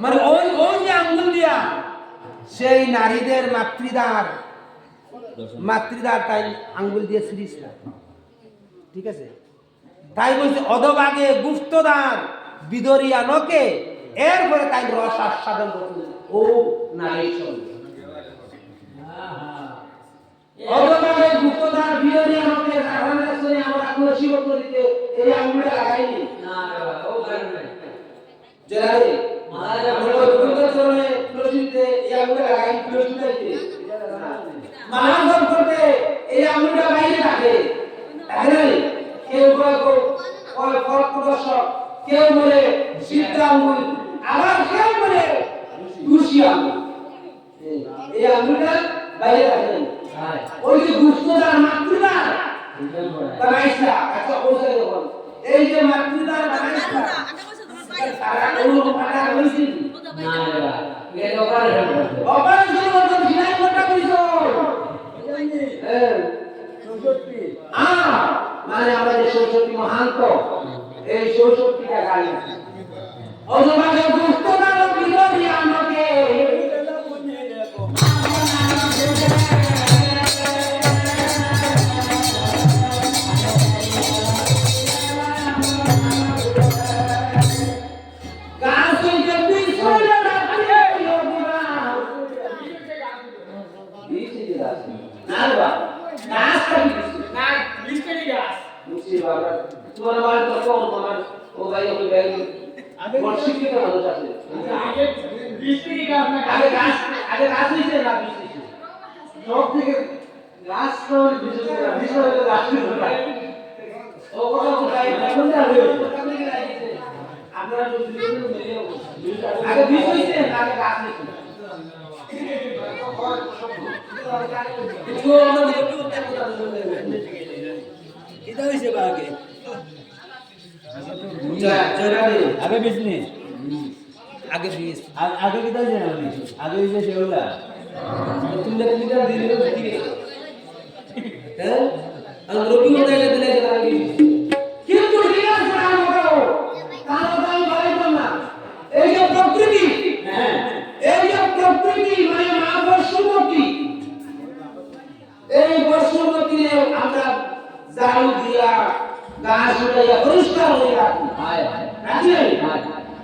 মানে আঙ্গুল দিয়া সেই নারীদের মাতৃদার মাতৃদার তাই আঙ্গুল দিয়ে সিরিজ না ঠিক আছে তাই বলছে অধবাগে গুপ্তদার বিদরিয়া নকে এরপরে তাই রস আস্বাদন করছে ও নারীর সঙ্গে। অধবাগে গুপ্তদার বিদরিয়া নকে সাধারণ শুনে আমরা কোনো শিবপুরীতে এই আঙ্গুলটা লাগাইনি। জেলারে তুলসীতে এই লাগাই তুলসীতে মানব করতে এই আঙ্গুলটা বাইরে থাকে। তাহলে কেউ কয় কয় ফল প্রদর্শক কেউ বলে সিদ্ধ আঙ্গুল আবার কেউ বলে তুলসী আঙ্গুল এই আঙ্গুলটা বাইরে থাকে। ওই যে গুপ্তদার মাতৃদার। বানাইছা আচ্ছা ওইটা যখন। এই যে মাতৃদার বানাইছা তারা কোনো কথা বলছি অপারেশন করতে। সিলাই করতে কইছো হ্যাঁ আ মানে আমরা সরস্বতী মহান্ত এই সরস্বতীটা গাই অজমাকে দিছি গাছ না। বা গাছ কাটি মুসি বাবা তোমার বাড়ি তো কোন তোমার ও ভাই ও ভাই কোন শিক্ষিত মানুষ আছে। আগে গাছ আগে গাছ হইছে না বীজ সব থেকে গাছ তো বিশেষ করে বিশেষ করে গাছ ও কথা কোথায় এখন যা হইছে আপনারা যদি আগে হইছে আগে গাছ হইছে আগে বিজনেস আগে আগে হয়েছে না আগে হয়েছে সেগুলা দিলে হ্যাঁ? আর রবি উদয় দিলে দিলে কিন্তু রিয়াজ কাম করো কাম দাই বাইতো না এই যে প্রকৃতি হ্যাঁ এই যে প্রকৃতি মানে মা বর্ষমতী এই বর্ষমতী আমরা জাল দিয়া গাছ উঠাইয়া পরিষ্কার হয়ে রাখি রাখি নাই?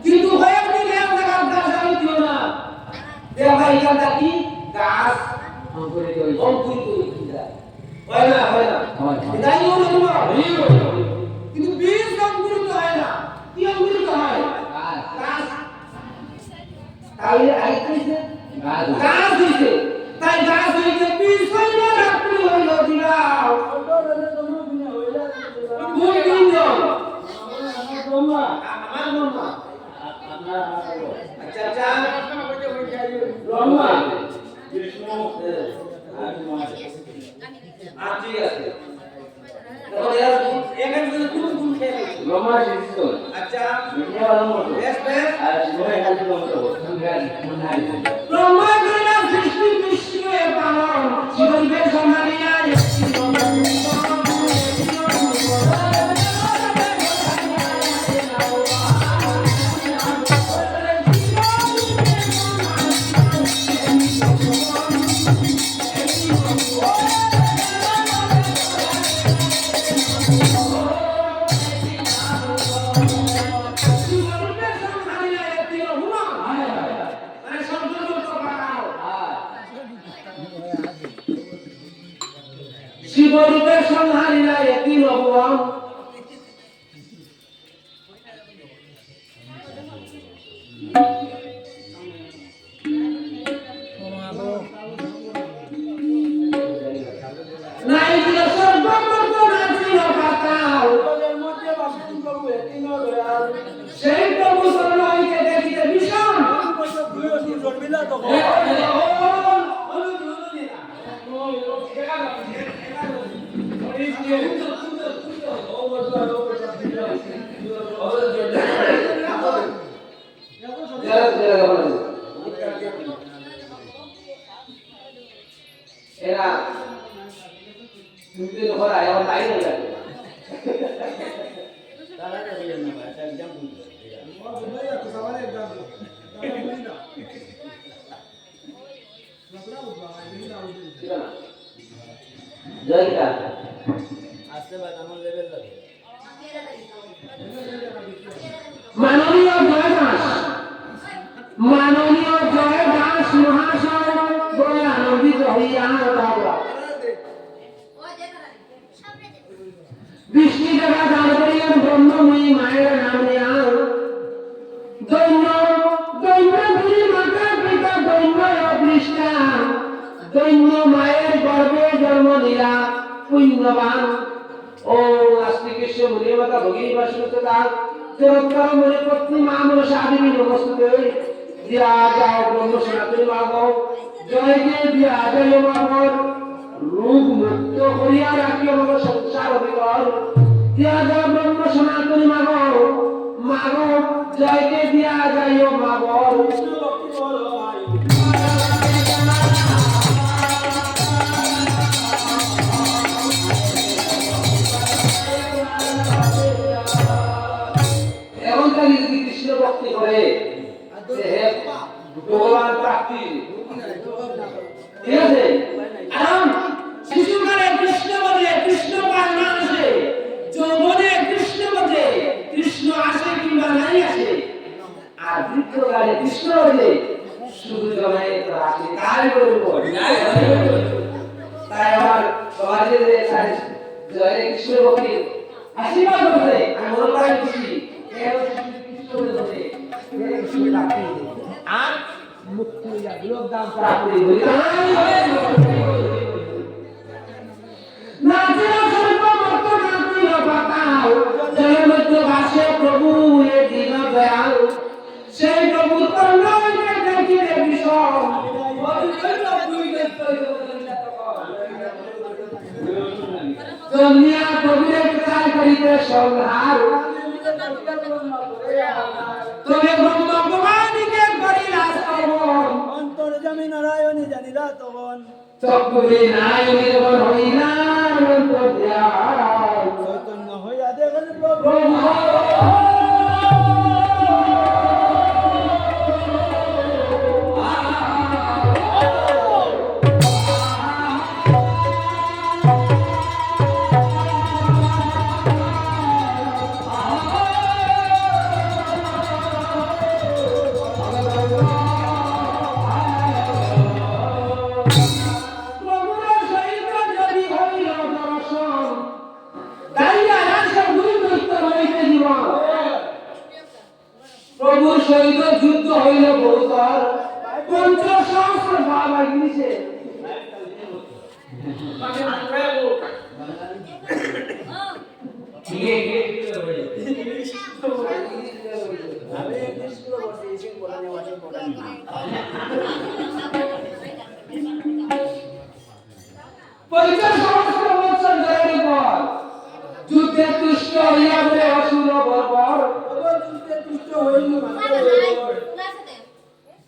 কিন্তু হয়ে দিলে আমরা গাছ গাছ আমি দিও না এখানটা কি গাছ অঙ্কুরিত হয়ে যায় হয় না। হয় না এটাই হলো তোমার। কিন্তু বীজ অঙ্কুরিত হয় না। কি অঙ্কুরিত হয়? গাছ। তাহলে আইতেছে গাছ। হইছে তাই গাছ হইছে বীজ হইল রাত্রি হইল কোন আমার মামা আচ্ছা আচ্ছা। ব্রহ্মা হ্যাঁ ঠিক আছে খেয়ে নিচ্ছি? আচ্ছা ব্রহ্মা কইলাম সৃষ্টি বিষ্ণুয়ে পালন। জীবনকে এরা তুমি তো ঘর তাই হয়ে যাবে তাড়াতাড়ি না ভাই একটা এক্সাম করতে ঠিক না জয় গীতা আসতে ভাই আমার ব্রহ্মময়ী মায়ের নাম নেয়া দৈন্য দৈন্য গুরি মাতা পিতা দৈন্য অপৃষ্ঠা দৈন্য মায়ের গর্ভে জন্ম নিলা, পুণ্যবান। ও আস্তি কৃষ্ণ মুনি মাতা ভগিনী বাসুতে দান চরৎকার মনে পত্নী মা মনসা আদিবি নমস্তে দিয়া যাও ব্রহ্ম সনাতনী মা গো জয় গে দিয়া জয় মা রূপ মুক্ত সংসার অধিকর দিয়া যাও ব্রহ্ম সনাতনী মা গো মা গো জয় গে দিয়া যাই মা গর যদি কৃষ্ণ ভক্তি করে ভগবান প্রাপ্তি। ঠিক আছে শিশুকালে কৃষ্ণ বলে কৃষ্ণ পার না আসে যৌবনে কৃষ্ণ বলে কৃষ্ণ আসে কিংবা নাই আসে আর বৃদ্ধকালে কৃষ্ণ বলে শুধু আসে। তাই বলব তাই আমার সমাজে যে তাই জয় কৃষ্ণ ভক্তি আশীর্বাদ করছে আমি মনে করি খুশি আর মুক্তি লোকদান প্রাপ্তি প্রভু এ দিন দয়াল জন্মিয়া কবিরে বিচার করিতে সংহার। তুমি ব্রহ্ম কুমারীকে করিলা শ্রবণ। অন্তর্জামী নারায়ণী জানিলা তখন চক্ষুরে নারায়ণী নির্ভর হইলা সহিত যুদ্ধ হইল বহুতর পঞ্চ সহস্র ভাব গিয়েছে পঞ্চাশ সহস্র বৎসর ধরে পর যুদ্ধে তুষ্ট হইয়া